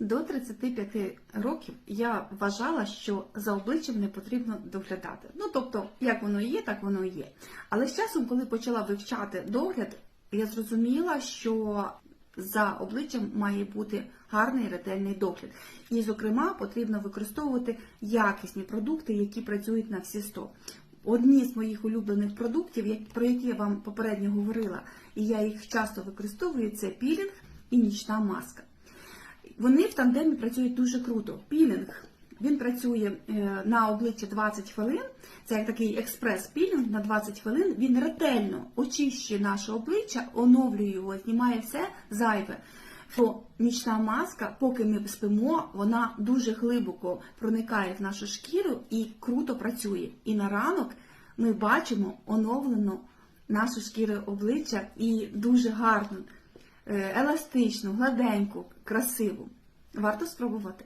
До 35 років я вважала, що за обличчям не потрібно доглядати. Ну тобто, як воно є, так воно і є. Але з часом, коли почала вивчати догляд, я зрозуміла, що за обличчям має бути гарний ретельний догляд. І, зокрема, потрібно використовувати якісні продукти, які працюють на всі 100. Одні з моїх улюблених продуктів, про які я вам попередньо говорила, і я їх часто використовую, це пілінг і нічна маска. Вони в тандемі працюють дуже круто. Пілінг він працює е, на обличчя 20 хвилин. Це як такий експрес-пілінг на 20 хвилин. Він ретельно очищує наше обличчя, оновлює його, знімає все зайве. То нічна маска, поки ми спимо, вона дуже глибоко проникає в нашу шкіру і круто працює. І на ранок ми бачимо оновлену нашу шкіру обличчя і дуже гарну, е, еластичну, гладеньку, красиву. Варто спробувати.